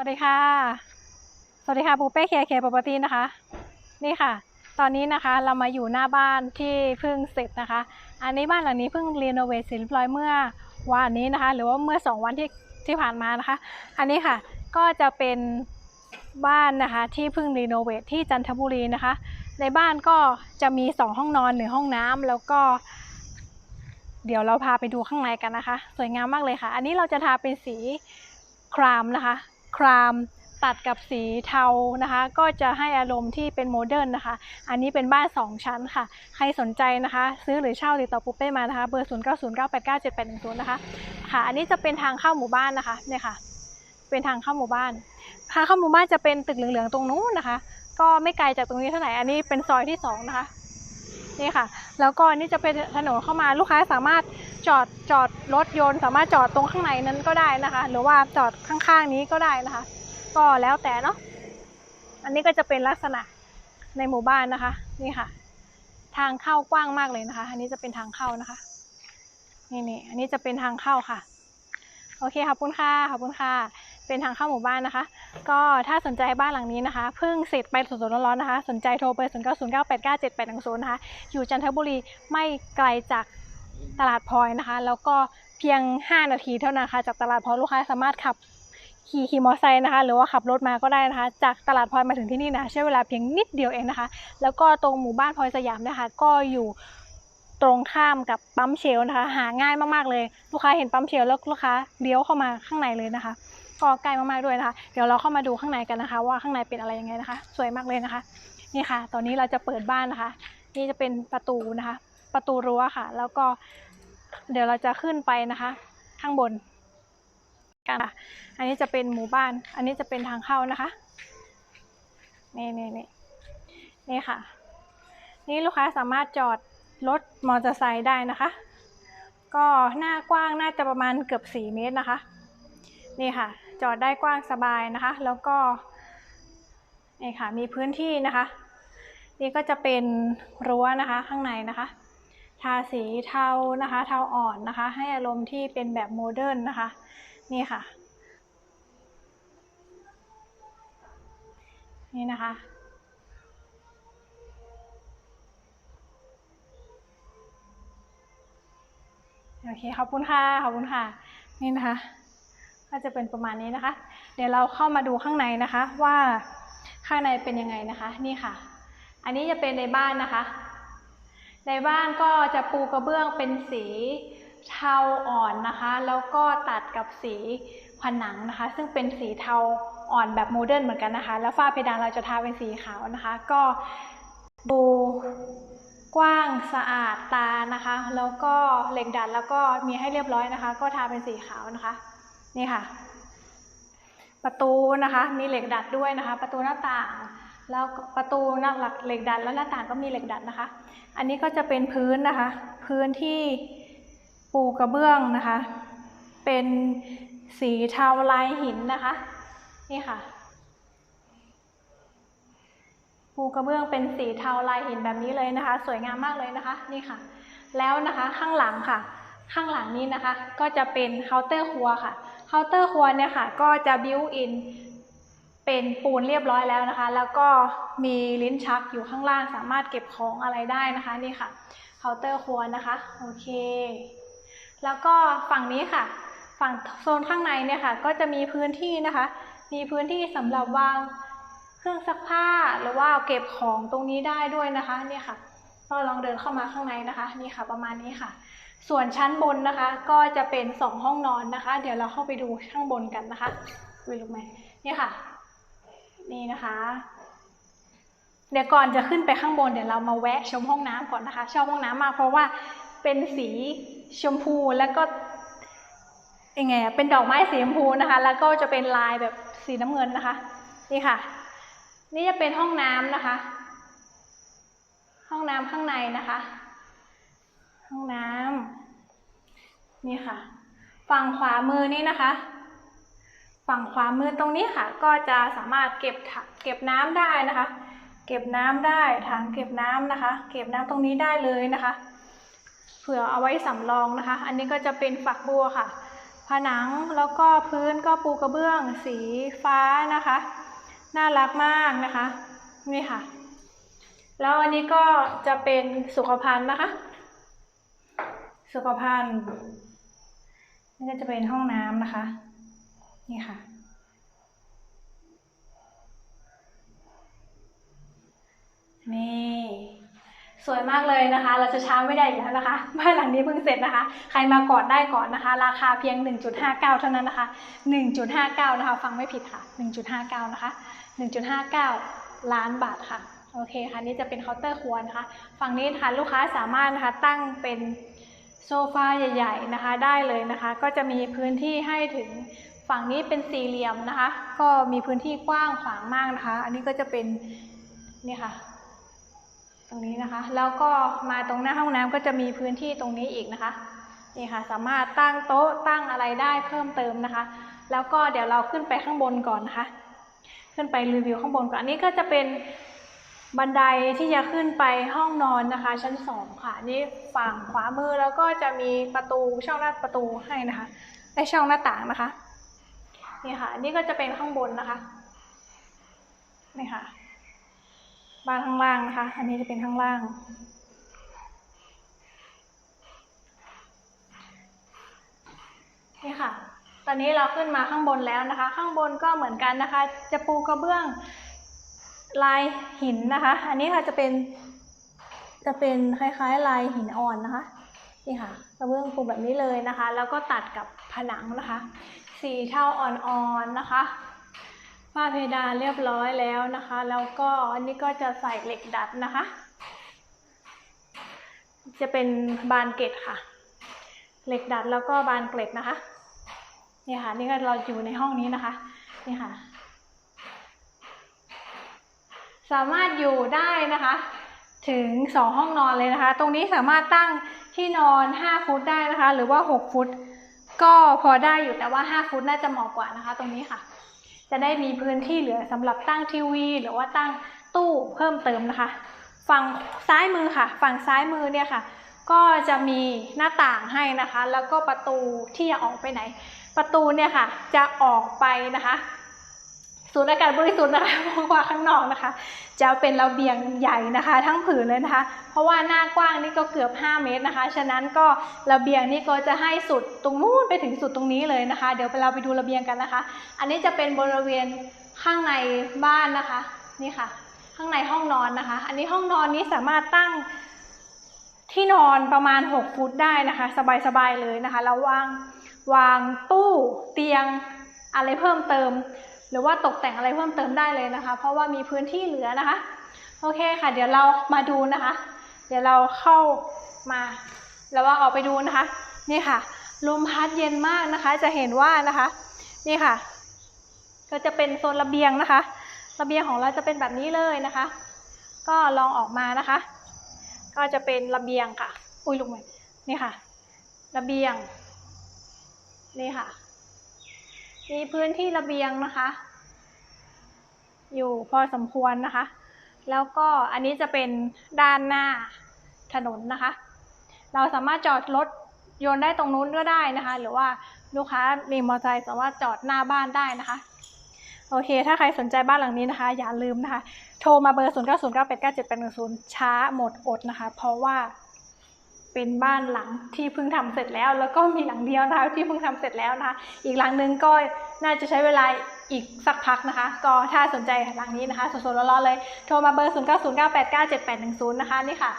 วัสดีค่ะ สวัสดีค่ะปูเป้เคเคปปตีนะคะ นี่ค่ะ ตอนนี้นะคะเรามาอยู่หน้าบ้านที่เพิ่งเสร็จนะคะ อันนี้บ้านหลังนี้เพิ่งรีโนเวทเสร็จเรียบร้อยเมื่อวันนี้นะคะ หรือว่าเมื่อสองวันที่ที่ผ่านมานะคะ อันนี้ค่ะก็จะเป็นบ้านนะคะที่เพิ่งรีโนเวทที่จันทบุรีนะคะ ในบ้านก็จะมีสองห้องนอนหนึ่งห้องน้ำแล้วก็ เดี๋ยวเราพาไปดูข้างในกันนะคะ สวยงามมากเลยค่ะ อันนี้เราจะทาเป็นสีครามนะคะ ครามตัดกับสีเทานะคะ ก็จะให้อารมณ์ที่เป็นโมเดิร์นนะคะ อันนี้เป็นบ้าน 2 ชั้นค่ะ ใครสนใจนะคะ ซื้อหรือเช่าติดต่อปุ๊เป้มานะคะ เบอร์ 0 9 0 9 8 9 7 8 1 0นะคะค่ะ อันนี้จะเป็นทางเข้าหมู่บ้านนะคะเนี่ยค่ะ เป็นทางเข้าหมู่บ้านทางเข้าหมู่บ้านจะเป็นตึกเหลืองๆตรงนู้นนะคะ ก็ไม่ไกลจากตรงนี้เท่าไหร่อันนี้เป็นซอยที่สองนะคะ นี่ค่ะ แล้วก็อันนี่จะเป็นถนนเข้ามาลูกค้าสามารถจอดจอดรถยนต์สามารถจอดตรงข้างในนั้นก็ได้นะคะ หรือว่าจอดข้างๆนี้ก็ได้นะคะ ก็แล้วแต่เนาะอันนี้ก็จะเป็นลักษณะในหมู่บ้านนะคะนี่ค่ะ ทางเข้ากว้างมากเลยนะคะ อันนี้จะเป็นทางเข้านะคะนี่นี่อันนี้จะเป็นทางเข้าค่ะ โอเคขอบคุณค่ะขอบคุณค่ะ เป็นทางเข้าหมู่บ้านนะคะ ก็ถ้าสนใจบ้านหลังนี้นะคะเพิ่งเสร็จไปสดๆร้อนๆนะคะ สนใจโทรไป 0 9 0 9 8 9 7 8 1 0 นะคะ อยู่จันทบุรีไม่ไกลจากตลาดพลอยนะคะ แล้วก็เพียง 5 นาทีเท่านั้นค่ะจากตลาดพลอยลูกค้าสามารถขับขี่ขี่มอเตอร์ไซค์นะคะ หรือว่าขับรถมาก็ได้นะคะ จากตลาดพลอยมาถึงที่นี่นะคะใช้เวลาเพียงนิดเดียวเองนะคะ แล้วก็ตรงหมู่บ้านพลอยสยามนะคะ ก็อยู่ตรงข้ามกับปั๊มเชลนะคะ หาง่ายมากๆเลย ลูกค้าเห็นปั๊มเชลแล้วลูกค้าเลี้ยวเข้ามาข้างในเลยนะคะ ก็ใกล้มากๆด้วยนะคะ เดี๋ยวเราเข้ามาดูข้างในกันนะคะ ว่าข้างในเป็นอะไรยังไงนะคะ สวยมากเลยนะคะ นี่ค่ะ ตอนนี้เราจะเปิดบ้านนะคะ นี่จะเป็นประตูนะคะ ประตูรั้วค่ะ แล้วก็เดี๋ยวเราจะขึ้นไปนะคะ ข้างบนกันค่ะ อันนี้จะเป็นหมู่บ้าน อันนี้จะเป็นทางเข้านะคะ นี่นี่นี่นี่ค่ะ นี่ลูกค้าสามารถจอดรถมอเตอร์ไซค์ได้นะคะ ก็หน้ากว้างน่าจะประมาณเกือบ 4 เมตรนะคะ นี่ค่ะ จอดได้กว้างสบายนะคะ แล้วก็นี่ค่ะมีพื้นที่นะคะ นี่ก็จะเป็นรั้วนะคะข้างในนะคะ ทาสีเทานะคะเทาอ่อนนะคะ ให้อารมณ์ที่เป็นแบบโมเดิร์นนะคะ นี่ค่ะ นี่นะคะโอเคขอบคุณค่ะขอบคุณค่ะ นี่นะคะ ก็จะเป็นประมาณนี้นะคะ เดี๋ยวเราเข้ามาดูข้างในนะคะว่าข้างในเป็นยังไงนะคะนี่ค่ะ อันนี้จะเป็นในบ้านนะคะ ในบ้านก็จะปูกระเบื้องเป็นสีเทาอ่อนนะคะ แล้วก็ตัดกับสีผนังนะคะ ซึ่งเป็นสีเทาอ่อนแบบโมเดิร์นเหมือนกันนะคะ แล้วฝ้าเพดานเราจะทาเป็นสีขาวนะคะ ก็ดูกว้างสะอาดตานะคะ แล้วก็เหล็กดัดแล้วก็มีให้เรียบร้อยนะคะ ก็ทาเป็นสีขาวนะคะ นี่ค่ะ ประตูนะคะมีเหล็กดัดด้วยนะคะ ประตูหน้าต่างแล้วประตูหน้าหลักเหล็กดัดแล้วหน้าต่างก็มีเหล็กดัดนะคะ อันนี้ก็จะเป็นพื้นนะคะ พื้นที่ปูกระเบื้องนะคะ เป็นสีเทาลายหินนะคะ นี่ค่ะ ปูกระเบื้องเป็นสีเทาลายหินแบบนี้เลยนะคะ สวยงามมากเลยนะคะ นี่ค่ะ แล้วนะคะข้างหลังค่ะ ข้างหลังนี้นะคะ ก็จะเป็นเคาน์เตอร์ครัวค่ะ เคาน์เตอร์ครัวเนี่ยค่ะ ก็จะบิวอินเป็นปูนเรียบร้อยแล้วนะคะ แล้วก็มีลิ้นชักอยู่ข้างล่างสามารถเก็บของอะไรได้นะคะนี่ค่ะเคาน์เตอร์ครัวนะคะโอเค แล้วก็ฝั่งนี้ค่ะ ฝั่งโซนข้างในเนี่ยค่ะ ก็จะมีพื้นที่นะคะ มีพื้นที่สำหรับวางเครื่องซักผ้าหรือว่าเก็บของตรงนี้ได้ด้วยนะคะเนี่ยค่ะ ก็ลองเดินเข้ามาข้างในนะคะ นี่ค่ะประมาณนี้ค่ะ ส่วนชั้นบนนะคะก็จะเป็นสองห้องนอนนะคะ เดี๋ยวเราเข้าไปดูข้างบนกันนะคะดูลูกไหมนี่ค่ะ นี่นะคะ เดี๋ยวก่อนจะขึ้นไปข้างบนเดี๋ยวเรามาแวะชมห้องน้ำก่อนนะคะ ชอบห้องน้ำมากเพราะว่าเป็นสีชมพูแล้วก็ยังไงเป็นดอกไม้สีชมพูนะคะ แล้วก็จะเป็นลายแบบสีน้ำเงินนะคะ นี่ค่ะ นี่จะเป็นห้องน้ำนะคะ ห้องน้ำข้างในนะคะ ห้องน้ำนี่ค่ะ ฝั่งขวามือนี่นะคะ ฝั่งขวามือตรงนี้ค่ะ ก็จะสามารถเก็บถังเก็บน้ำได้นะคะ เก็บน้ำได้ถังเก็บน้ำนะคะ เก็บน้ำตรงนี้ได้เลยนะคะเผื่อเอาไว้สำรองนะคะ อันนี้ก็จะเป็นฝักบัวค่ะ ผนังแล้วก็พื้นก็ปูกระเบื้อง สีฟ้านะคะ น่ารักมากนะคะ นี่ค่ะ แล้วอันนี้ก็จะเป็นสุขภัณฑ์นะคะ สุขภัณฑ์นี่ก็จะเป็นห้องน้ำนะคะ นี่ค่ะ นี่ สวยมากเลยนะคะ เราจะช้าไม่ได้อีกแล้วนะคะ บ้านหลังนี้เพิ่งเสร็จนะคะ ใครมาก่อนได้ก่อนนะคะ ราคาเพียง 1.59 เท่านั้นนะคะ 1.59 นะคะ ฟังไม่ผิดค่ะ 1.59 นะคะ 1.59 ล้านบาทค่ะ โอเคค่ะ นี่จะเป็นเคาน์เตอร์ครัวนะคะ ฝั่งนี้นะคะลูกค้าสามารถนะคะตั้งเป็น โซฟาใหญ่ๆนะคะได้เลยนะคะ ก็จะมีพื้นที่ให้ถึงฝั่งนี้เป็นสี่เหลี่ยมนะคะ ก็มีพื้นที่กว้างขวางมากนะคะ อันนี้ก็จะเป็นนี่ค่ะ ตรงนี้นะคะ แล้วก็มาตรงหน้าห้องน้ำก็จะมีพื้นที่ตรงนี้อีกนะคะนี่ค่ะสามารถตั้งโต๊ะตั้งอะไรได้เพิ่มเติมนะคะ แล้วก็เดี๋ยวเราขึ้นไปข้างบนก่อนนะคะ ขึ้นไปรีวิวข้างบนก่อนอันนี้ก็จะเป็น บันไดที่จะขึ้นไปห้องนอนนะคะ ชั้นสองค่ะนี่ฝั่งขวามือแล้วก็จะมีประตูช่องหน้าประตูให้นะคะไอช่องหน้าต่างนะคะนี่ค่ะ นี่ก็จะเป็นข้างบนนะคะนี่ค่ะ บ้านข้างล่างนะคะ อันนี้จะเป็นข้างล่าง นี่ค่ะ ตอนนี้เราขึ้นมาข้างบนแล้วนะคะ ข้างบนก็เหมือนกันนะคะ จะปูกระเบื้อง ลายหินนะคะ อันนี้ค่ะจะเป็นจะเป็นคล้ายๆ ลายหินอ่อนนะคะนี่ค่ะกระเบื้องปูแบบนี้เลยนะคะ แล้วก็ตัดกับผนังนะคะ สีเทาอ่อนๆนะคะฝ้าเพดานเรียบร้อยแล้วนะคะ แล้วก็อันนี้ก็จะใส่เหล็กดัดนะคะ จะเป็นบานเกล็ดค่ะ เหล็กดัดแล้วก็บานเกล็ดนะคะนี่ค่ะ นี่ก็เราอยู่ในห้องนี้นะคะนี่ค่ะ สามารถอยู่ได้นะคะ ถึงสองห้องนอนเลยนะคะ ตรงนี้สามารถตั้งที่นอน 5 ฟุตได้นะคะ หรือว่า 6 ฟุต ก็พอได้อยู่แต่ว่า 5 ฟุตน่าจะเหมาะกว่านะคะ ตรงนี้ค่ะ จะได้มีพื้นที่เหลือสำหรับตั้งทีวี หรือว่าตั้งตู้เพิ่มเติมนะคะ ฝั่งซ้ายมือค่ะ ฝั่งซ้ายมือเนี่ยค่ะ ก็จะมีหน้าต่างให้นะคะ แล้วก็ประตูที่จะออกไปไหน ประตูเนี่ยค่ะ จะออกไปนะคะ สูดอากาศบริสุทธิ์นะคะมองว่าข้างนอกนะคะ จะเป็นระเบียงใหญ่นะคะ ทั้งผืนเลยนะคะ เพราะว่าหน้ากว้างนี่ก็เกือบ 5 เมตรนะคะ ฉะนั้นก็ระเบียงนี่ก็จะให้สุดตรงนู้นไปถึงสุดตรงนี้เลยนะคะ เดี๋ยวเราไปดูระเบียงกันนะคะ อันนี้จะเป็นบริเวณข้างในบ้านนะคะ นี่ค่ะ ข้างในห้องนอนนะคะ อันนี้ห้องนอนนี้สามารถตั้งที่นอนประมาณ 6 ฟุตได้นะคะ สบายๆเลยนะคะแล้ววางวางตู้เตียงอะไรเพิ่มเติม หรือว่าตกแต่งอะไรเพิ่มเติมได้เลยนะคะ เพราะว่ามีพื้นที่เหลือนะคะ โอเคค่ะ เดี๋ยวเรามาดูนะคะ เดี๋ยวเราเข้ามาแล้วว่าออกไปดูนะคะ นี่ค่ะ ลมพัดเย็นมากนะคะ จะเห็นว่านะคะ นี่ค่ะ ก็จะเป็นโซนระเบียงนะคะ ระเบียงของเราจะเป็นแบบนี้เลยนะคะ ก็ลองออกมานะคะ ก็จะเป็นระเบียงค่ะ อุ้ยลุกไหมนี่ค่ะ ระเบียง นี่ค่ะ มีพื้นที่ระเบียงนะคะ อยู่พอสมควรนะคะ แล้วก็อันนี้จะเป็นด้านหน้าถนนนะคะ เราสามารถจอดรถยนได้ตรงนู้นก็ได้นะคะ หรือว่าลูกค้ามีมอเตอร์ไซค์สามารถจอดหน้าบ้านได้นะคะ โอเค ถ้าใครสนใจบ้านหลังนี้นะคะ อย่าลืมนะคะ โทรมาเบอร์ 0 9 0 9 8 9 7 8 1 0 ช้าหมดอดนะคะ เพราะว่า เป็นบ้านหลังที่เพิ่งทำเสร็จแล้ว แล้วก็มีหลังเดียวนะคะที่เพิ่งทำเสร็จแล้วนะคะ อีกหลังนึงก็น่าจะใช้เวลาอีกสักพักนะคะ ก็ถ้าสนใจหลังนี้นะคะสดๆร้อนๆเลย โทรมาเบอร์ 0 9 0 9 8 9 7 8 1 0 นะคะนี่ค่ะ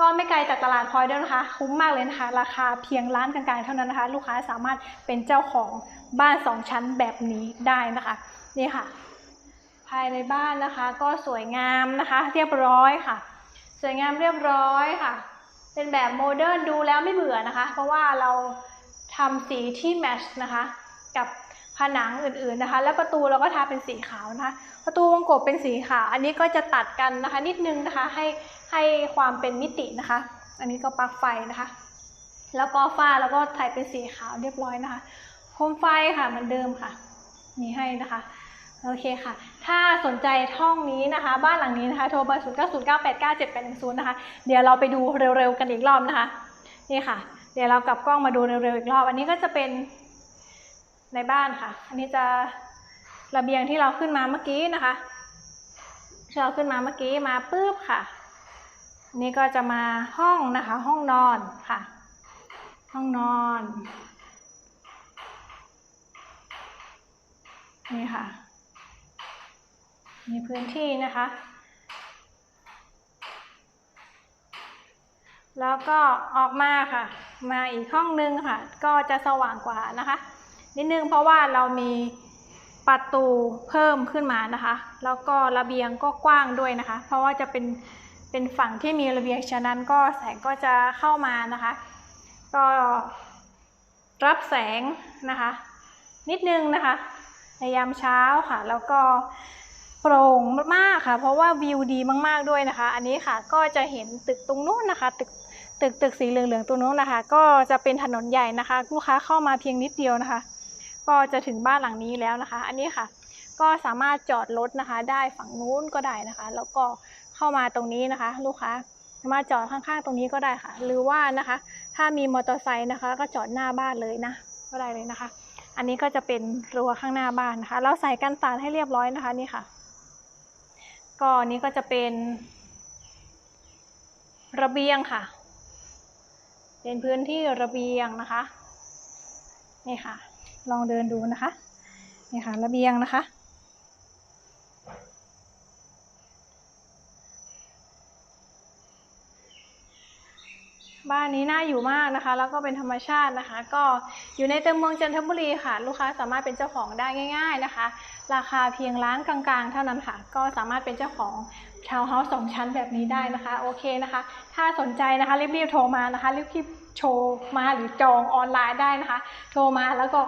ก็ไม่ไกลจากตลาดพลอยด้วยนะคะ คุ้มมากเลยนะคะ ราคาเพียงล้านกลางๆเท่านั้นนะคะ ลูกค้าสามารถเป็นเจ้าของบ้านสองชั้นแบบนี้ได้นะคะ นี่ค่ะ ภายในบ้านนะคะ ก็สวยงามนะคะ เรียบร้อยค่ะ สวยงามเรียบร้อยค่ะ เป็นแบบโมเดิร์นดูแล้วไม่เบื่อนะคะ เพราะว่าเราทำสีที่แมชนะคะ กับผนังอื่นๆนะคะ แล้วประตูเราก็ทาเป็นสีขาวนะคะ ประตูวงกบเป็นสีขาว อันนี้ก็จะตัดกันนะคะ นิดนึงนะคะให้ให้ความเป็นมิตินะคะ อันนี้ก็ปลั๊กไฟนะคะ แล้วก็ฝ้าแล้วก็ถ่ายเป็นสีขาวเรียบร้อยนะคะโคมไฟค่ะเหมือนเดิมค่ะมีให้นะคะ โอเคค่ะ ถ้าสนใจห้องนี้นะคะ บ้านหลังนี้นะคะ โทรเบอร์0 9 0 9 8 9 7 8 1 0นะคะ เดี๋ยวเราไปดูเร็วๆกันอีกรอบนะคะ นี่ค่ะ เดี๋ยวเรากลับกล้องมาดูเร็วๆอีกรอบ อันนี้ก็จะเป็นในบ้านค่ะ อันนี้จะระเบียงที่เราขึ้นมาเมื่อกี้นะคะที่เราขึ้นมาเมื่อกี้มาปุ๊บค่ะนนี้ก็จะมาห้องนะคะ ห้องนอนค่ะ ห้องนอน นี่ค่ะ มีพื้นที่นะคะ แล้วก็ออกมาค่ะ มาอีกห้องนึงค่ะ ก็จะสว่างกว่านะคะ นิดนึงเพราะว่าเรามีประตูเพิ่มขึ้นมานะคะ แล้วก็ระเบียงก็กว้างด้วยนะคะ เพราะว่าจะเป็นเป็นฝั่งที่มีระเบียงฉะนั้นก็แสงก็จะเข้ามานะคะ ก็รับแสงนะคะ นิดนึงนะคะ ในยามเช้าค่ะ แล้วก็ โปร่งมากๆค่ะ เพราะว่าวิวดีมากๆด้วยนะคะ อันนี้ค่ะก็จะเห็นตึกตรงนู้นนะคะ ตึกตึกตึกสีเหลืองๆตรงนู้นนะคะ ก็จะเป็นถนนใหญ่นะคะ ลูกค้าเข้ามาเพียงนิดเดียวนะคะ ก็จะถึงบ้านหลังนี้แล้วนะคะ อันนี้ค่ะก็สามารถจอดรถนะคะ ได้ฝั่งนู้นก็ได้นะคะ แล้วก็เข้ามาตรงนี้นะคะ ลูกค้าสามารถจอดข้างๆตรงนี้ก็ได้ค่ะ หรือว่านะคะ ถ้ามีมอเตอร์ไซค์นะคะ ก็จอดหน้าบ้านเลยนะก็ได้เลยนะคะ อันนี้ก็จะเป็นรั้วข้างหน้าบ้านนะคะ เราใส่กันสาดให้เรียบร้อยนะคะนี่ค่ะ ก็อันนี้ก็จะเป็น ระเบียงค่ะ เป็นพื้นที่ระเบียงนะคะ นี่ค่ะ ลองเดินดูนะคะ นี่ค่ะ ระเบียงนะคะ บ้านนี้น่าอยู่มากนะคะ แล้วก็เป็นธรรมชาตินะคะ ก็อยู่ในตัวเมืองจันทบุรีค่ะ ลูกค้าสามารถเป็นเจ้าของได้ง่าย ๆนะคะ ราคาเพียงล้านกลางๆ เท่านั้นค่ะ ก็สามารถเป็นเจ้าของทาวน์เฮาส์สองชั้นแบบนี้ได้นะคะ โอเคนะคะ ถ้าสนใจนะคะรีบๆโทรมานะคะรีบๆโชว์มาหรือจองออนไลน์ได้นะคะ โทรมาแล้วก็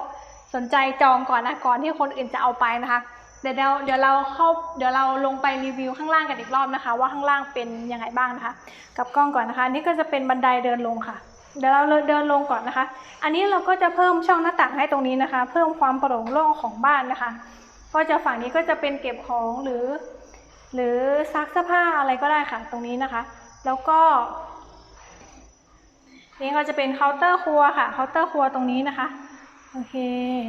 สนใจจองก่อนนะก่อนที่คนอื่นจะเอาไปนะคะเดี๋ยวเราเดี๋ยวเราเข้าเดี๋ยวเราลงไปรีวิวข้างล่างกันอีกรอบนะคะ ว่าข้างล่างเป็นยังไงบ้างนะคะ กับกล้องก่อนนะคะ นี่ก็จะเป็นบันไดเดินลงค่ะ เดี๋ยวเราเดินลงก่อนนะคะ อันนี้เราก็จะเพิ่มช่องหน้าต่างให้ตรงนี้นะคะ เพิ่มความโปร่งโล่งของบ้านนะคะ ก็จะฝั่งนี้ก็จะเป็นเก็บของหรือ หรือซักเสื้อผ้าอะไรก็ได้ค่ะ ตรงนี้นะคะ แล้วก็นี่ก็จะเป็นเคาน์เตอร์ครัวค่ะเคาน์เตอร์ครัวตรงนี้นะคะโอเค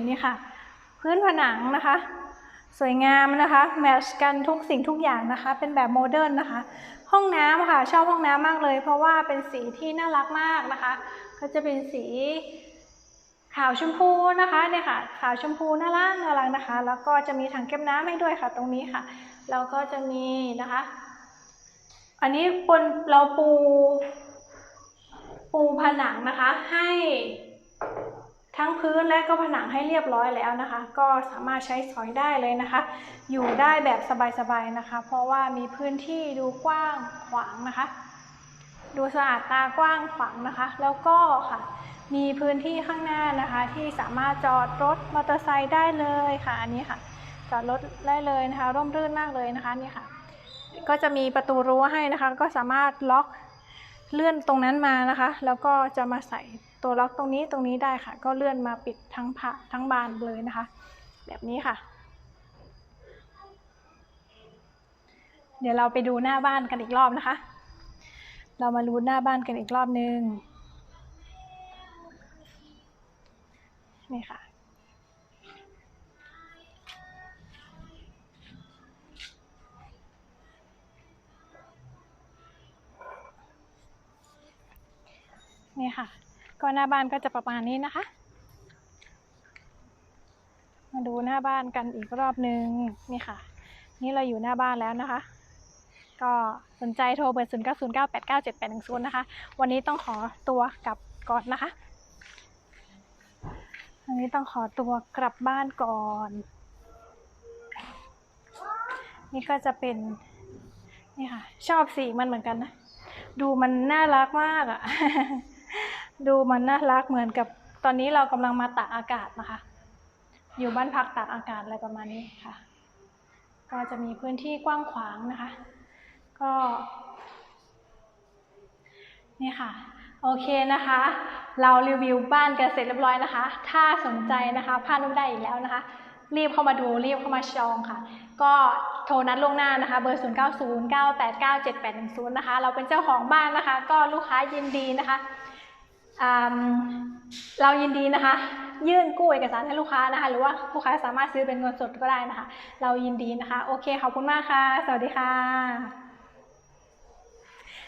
นี่ค่ะ พื้นผนังนะคะ สวยงามนะคะแมทช์กันทุกสิ่งทุกอย่างนะคะ เป็นแบบโมเดิร์นนะคะ ห้องน้ำค่ะชอบห้องน้ำมากเลย เพราะว่าเป็นสีที่น่ารักมากนะคะ ก็จะเป็นสี ขาวชมพูนะคะเนี่ยค่ะขาวชมพูน่ารักน่ารักนะคะ แล้วก็จะมีถังเก็บน้ำให้ด้วยค่ะ ตรงนี้ค่ะ แล้วก็จะมีนะคะ อันนี้บนเราปู ปูผนังนะคะ ให้ทั้งพื้นและก็ผนังให้เรียบร้อยแล้วนะคะ ก็สามารถใช้สอยได้เลยนะคะ อยู่ได้แบบสบายๆนะคะ เพราะว่ามีพื้นที่ดูกว้างขวางนะคะ ดูสะอาดตากว้างขวางนะคะ แล้วก็ค่ะ มีพื้นที่ข้างหน้านะคะ ที่สามารถจอดรถมอเตอร์ไซค์ได้เลยค่ะ อันนี้ค่ะ จอดรถได้เลยนะคะ ร่มรื่นมากเลยนะคะนี่ค่ะ ก็จะมีประตูรั้วให้นะคะ ก็สามารถล็อกเลื่อนตรงนั้นมานะคะ แล้วก็จะมาใส่ตัวล็อกตรงนี้ตรงนี้ได้ค่ะ ก็เลื่อนมาปิดทั้งผาทั้งบานเลยนะคะ แบบนี้ค่ะ เดี๋ยวเราไปดูหน้าบ้านกันอีกรอบนะคะ เรามาดูหน้าบ้านกันอีกรอบนึง นี่ค่ะ นี่ค่ะ ก็หน้าบ้านก็จะประมาณนี้นะคะ มาดูหน้าบ้านกันอีกรอบนึง นี่ค่ะ นี่เราอยู่หน้าบ้านแล้วนะคะ ก็สนใจโทรเบอร์ 0 9 0 9 8 9 7 8 1 0 นะคะ วันนี้ต้องขอตัวกลับก่อนนะคะ วันนี้ต้องขอตัวกลับบ้านก่อน นี่ก็จะเป็น นี่ค่ะ ชอบสีมันเหมือนกันนะ ดูมันน่ารักมากอะ ดูมันน่ารักเหมือนกับตอนนี้เรากำลังมาตากอากาศนะคะ อยู่บ้านพักตากอากาศอะไรประมาณนี้ค่ะ ก็จะมีพื้นที่กว้างขวางนะคะ ก็ นี่ค่ะ โอเคนะคะ เรารีวิวบ้านกันเสร็จเรียบร้อยนะคะ ถ้าสนใจนะคะพลาดไม่ได้อีกแล้วนะคะ รีบเข้ามาดูรีบเข้ามาจองค่ะ ก็โทรนัดล่วงหน้านะคะ เบอร์ 0 9 0 9 8 9 7 8 1 0 นะคะ เราเป็นเจ้าของบ้านนะคะ ก็ลูกค้ายินดีนะคะ เรายินดีนะคะ ยื่นกู้เอกสารให้ลูกค้านะคะ หรือว่าลูกค้าสามารถซื้อเป็นเงินสดก็ได้นะคะ เรายินดีนะคะ โอเค ขอบคุณมากค่ะ สวัสดีค่ะ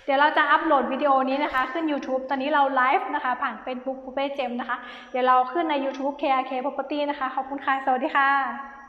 เดี๋ยวเราจะอัปโหลดวิดีโอนี้นะคะ ขึ้น YouTube ตอนนี้เราไลฟ์นะคะ ผ่าน Facebook ปูเป้เจมนะคะ เดี๋ยวเราขึ้นใน YouTube KRK Property นะคะ ขอบคุณค่ะ สวัสดีค่ะ